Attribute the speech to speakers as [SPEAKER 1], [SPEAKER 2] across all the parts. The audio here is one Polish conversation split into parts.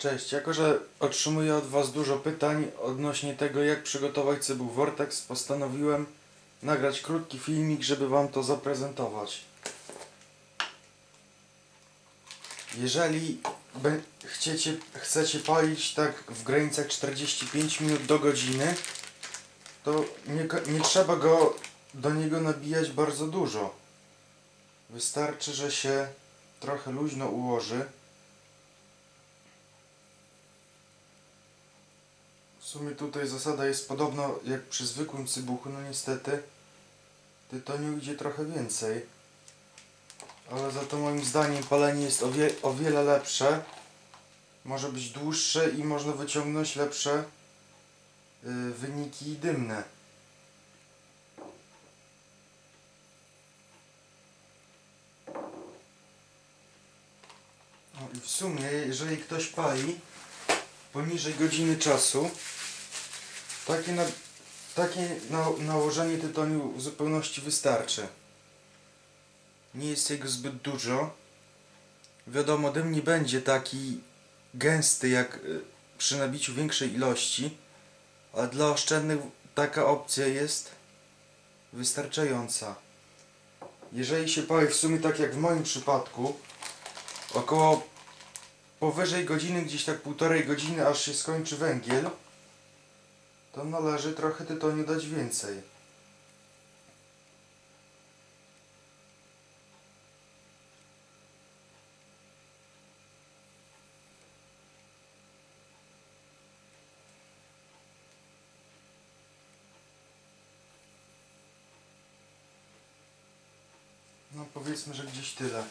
[SPEAKER 1] Cześć, jako że otrzymuję od Was dużo pytań odnośnie tego jak przygotować cybuł Vortex, postanowiłem nagrać krótki filmik, żeby Wam to zaprezentować. Jeżeli chcecie, chcecie palić tak w granicach 45 minut do godziny, to nie, nie trzeba go do niego nabijać bardzo dużo. Wystarczy, że się trochę luźno ułoży. Sumie tutaj zasada jest podobna jak przy zwykłym cybuchu, no niestety tytoniu idzie trochę więcej. Ale za to moim zdaniem palenie jest o, wie, o wiele lepsze. Może być dłuższe i można wyciągnąć lepsze y, wyniki dymne. No i w sumie, jeżeli ktoś pali poniżej godziny czasu, takie, na, takie na, nałożenie tytoniu w zupełności wystarczy. Nie jest jego zbyt dużo. Wiadomo, dym nie będzie taki gęsty jak y, przy nabiciu większej ilości, ale dla oszczędnych taka opcja jest wystarczająca. Jeżeli się pali w sumie tak jak w moim przypadku, około powyżej godziny, gdzieś tak półtorej godziny, aż się skończy węgiel, to należy trochę tytoniu dać więcej. No powiedzmy, że gdzieś tyle.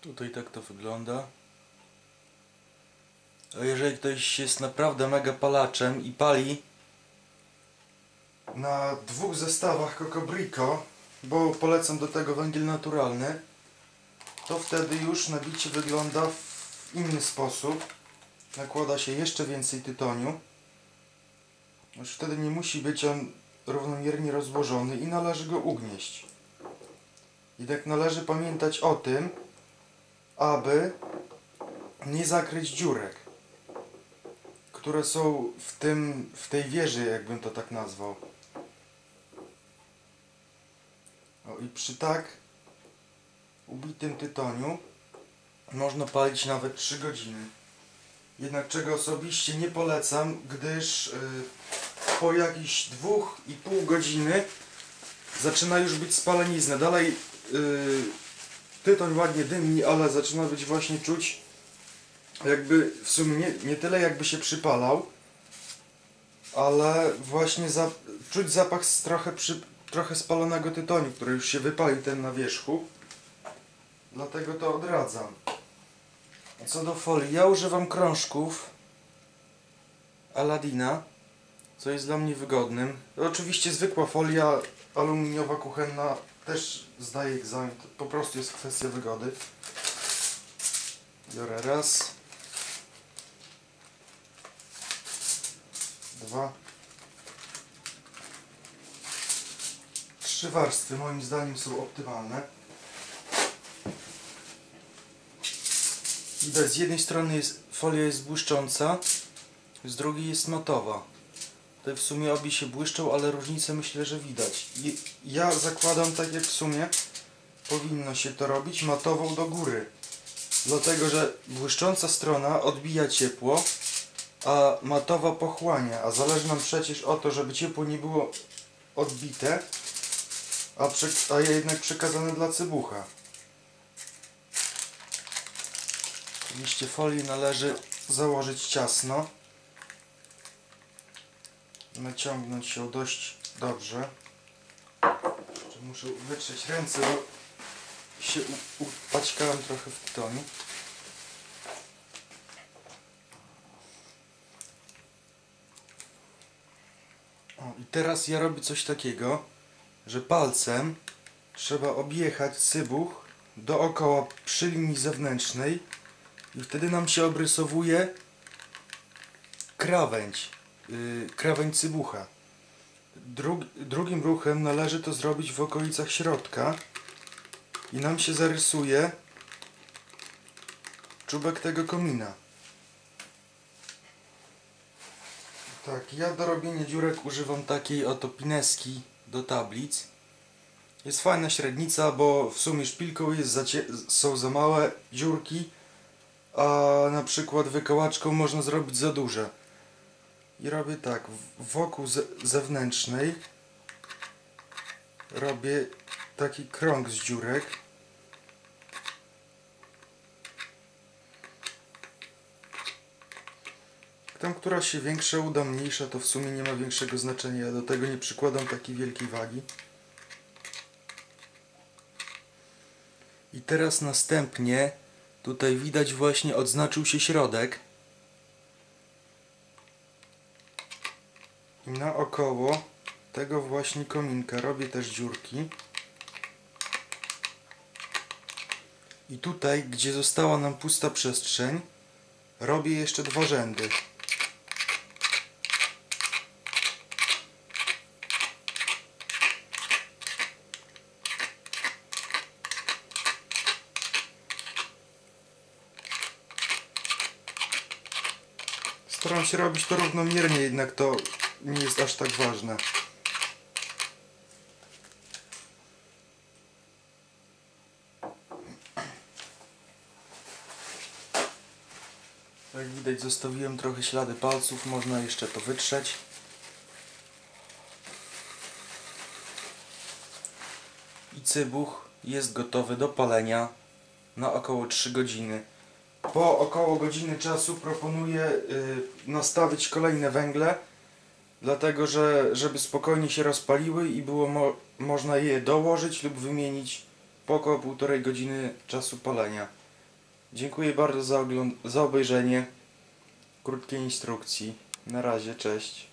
[SPEAKER 1] Tutaj tak to wygląda. A jeżeli ktoś jest naprawdę mega palaczem i pali na dwóch zestawach Cocobrico, bo polecam do tego węgiel naturalny, to wtedy już nabicie wygląda w inny sposób. Nakłada się jeszcze więcej tytoniu. Już wtedy nie musi być on równomiernie rozłożony i należy go ugnieść. Jednak należy pamiętać o tym, aby nie zakryć dziurek, które są w tym, w tej wieży, jakbym to tak nazwał. O i przy tak ubitym tytoniu można palić nawet 3 godziny. Jednak czego osobiście nie polecam, gdyż yy, po jakichś 2,5 godziny zaczyna już być spalenizna. Dalej yy, tytoń ładnie dymi, ale zaczyna być właśnie czuć jakby w sumie nie, nie tyle jakby się przypalał, ale właśnie za, czuć zapach z trochę, przy, trochę spalonego tytoniu, który już się wypalił ten na wierzchu. Dlatego to odradzam. Co do folii, ja używam krążków Aladina, co jest dla mnie wygodnym. Oczywiście zwykła folia aluminiowa kuchenna też zdaje egzamin, to po prostu jest kwestia wygody. Biorę raz, dwa, trzy warstwy moim zdaniem są optymalne. Widać z jednej strony jest, folia jest błyszcząca, z drugiej jest matowa. Tutaj w sumie obie się błyszczą, ale różnicę myślę, że widać. I ja zakładam tak jak w sumie powinno się to robić matową do góry. Dlatego, że błyszcząca strona odbija ciepło, a matowa pochłania. A zależy nam przecież o to, żeby ciepło nie było odbite, a, prze, a jednak przekazane dla cybucha. Oczywiście folię należy założyć ciasno. Naciągnąć ją dość dobrze. Muszę wytrzeć ręce, bo się upaćkałem trochę w tytoniu. Teraz ja robię coś takiego, że palcem trzeba objechać cybuch dookoła przy linii zewnętrznej i wtedy nam się obrysowuje krawędź, yy, krawędź cybucha. Drug, drugim ruchem należy to zrobić w okolicach środka, i nam się zarysuje czubek tego komina. Tak, ja do robienia dziurek używam takiej oto pineski do tablic. Jest fajna średnica, bo w sumie szpilką jest są za małe dziurki, a na przykład wykołaczką można zrobić za duże. I robię tak, wokół ze- zewnętrznej robię taki krąg z dziurek. Tam, która się większa uda, mniejsza, to w sumie nie ma większego znaczenia. Ja do tego nie przykładam takiej wielkiej wagi. I teraz następnie tutaj widać właśnie odznaczył się środek. I naokoło tego właśnie kominka robię też dziurki. I tutaj, gdzie została nam pusta przestrzeń, robię jeszcze dwa rzędy. Staram się robić to równomiernie, jednak to nie jest aż tak ważne. Jak widać zostawiłem trochę ślady palców, można jeszcze to wytrzeć. I cybuch jest gotowy do palenia na około 3 godziny. Po około godziny czasu proponuję y, nastawić kolejne węgle, dlatego że żeby spokojnie się rozpaliły i było mo można je dołożyć lub wymienić po około półtorej godziny czasu palenia. Dziękuję bardzo za, za obejrzenie krótkiej instrukcji. Na razie, cześć.